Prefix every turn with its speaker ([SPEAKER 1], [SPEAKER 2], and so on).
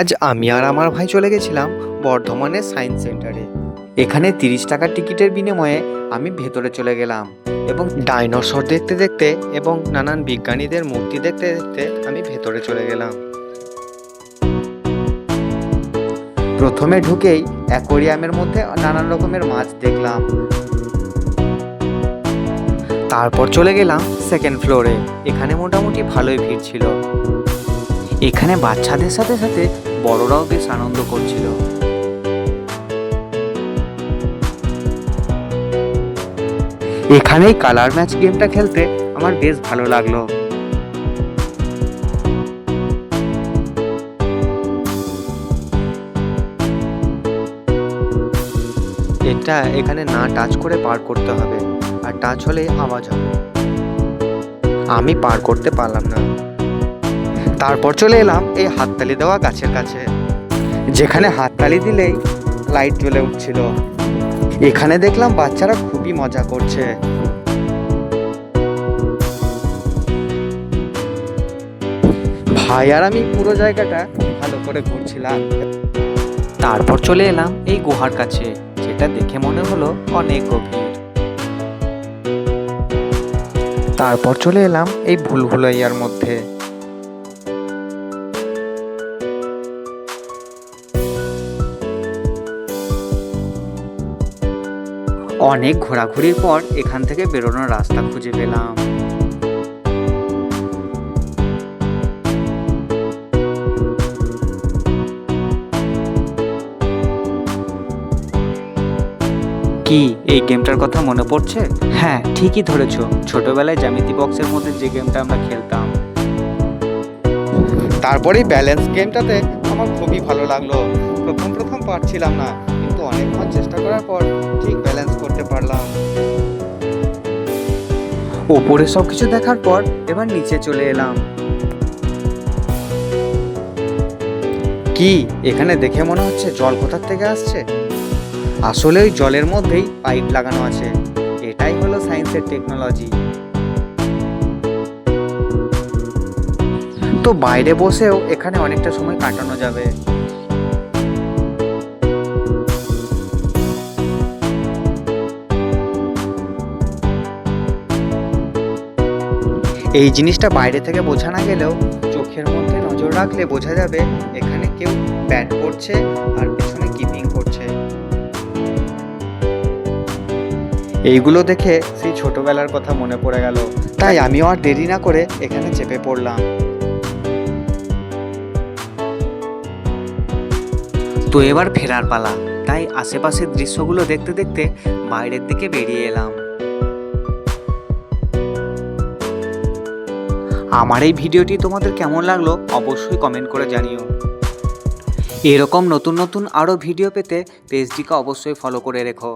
[SPEAKER 1] আজ আমি আর আমার ভাই চলে গেছিলাম বর্ধমানের সায়েন্স সেন্টারে। এখানে তিরিশ টাকার টিকিটের বিনিময়ে আমি ভেতরে চলে গেলাম এবং ডাইনোসর দেখতে দেখতে এবং নানান বিজ্ঞানীদের মূর্তি দেখতে দেখতে আমি ভেতরে চলে গেলাম। প্রথমে ঢুকেই অ্যাকোরিয়ামের মধ্যে নানান রকমের মাছ দেখলাম। তারপর চলে গেলাম সেকেন্ড ফ্লোরে। এখানে মোটামুটি ভালোই ভিড় ছিল। এখানে বাচ্চাদের সাথে সাথে বড়রাও বেশ আনন্দ করছিল। এখানেই কালার ম্যাচ গেমটা খেলতে আমার বেশ ভালো লাগল। এটা এখানে না টাচ করে পার করতে হবে, আর টাচ হলে আওয়াজ হবে আমি পার করতে পারলাম না। তারপর চলে এলাম এই হাততালি দেওয়া গাছের কাছে। যেখানে হাততালি দিলেই লাইট জ্বলে উঠছিল। এখানে দেখলাম বাচ্চারা খুবই মজা করছে। ভাই আর আমি পুরো জায়গাটা ভালো করে ঘুরছিলাম। তারপর চলে এলাম এই গুহার কাছে, যেটা দেখে মনে হলো অনেক গভীর। তারপর চলে এলাম এই ভুলভুলাইয়ার মধ্যে। অনেক ঘোরাঘুরির পর এখান থেকে বেরোনোর রাস্তা খুঁজে পেলাম। কি, এই গেমটার কথা মনে পড়ছে? হ্যাঁ ঠিকই ধরেছ। ছোটবেলায় জ্যামিতি বক্সের মধ্যে যে গেমটা আমরা খেলতাম। তারপরে ব্যালেন্স গেমটাতে আমার খুবই ভালো লাগল। প্রথম প্রথম পারছিলাম না। অনেকক্ষণ চেষ্টা করার পর ঠিক ব্যালেন্স করতে পারলাম। ওপরে সব কিছু দেখার পর এবার নিচে চলে এলাম। কি, এখানে দেখে মনে হচ্ছে জল কোথার থেকে আসছে? আসলে ওই জলের মধ্যেই পাইপ লাগানো আছে। এটাই হলো সায়েন্সের টেকনোলজি তো বাইরে বসেও এখানে অনেকটা সময় কাটানো যাবে। এই জিনিসটা বাইরে থেকে বোঝা না গেলেও চোখের মধ্যে নজর রাখলে বোঝা যাবে এখানে কেউ ব্যাট করছে আর পেছনে কিপিং করছে। এইগুলো দেখে সেই ছোটবেলার কথা মনে পড়ে গেল। তাই আমিও আর দেরি না করে এখানে চেপে পড়লাম। তো এবার ফেরার পালা। তাই আশেপাশের দৃশ্যগুলো দেখতে দেখতে বাইরের দিকে বেরিয়ে এলাম। আমার এই ভিডিওটি তোমাদের কেমন লাগল অবশ্যই কমেন্ট করে জানিও। এরকম নতুন নতুন আরও ভিডিও পেতে পেজটিকে অবশ্যই ফলো করে রেখো।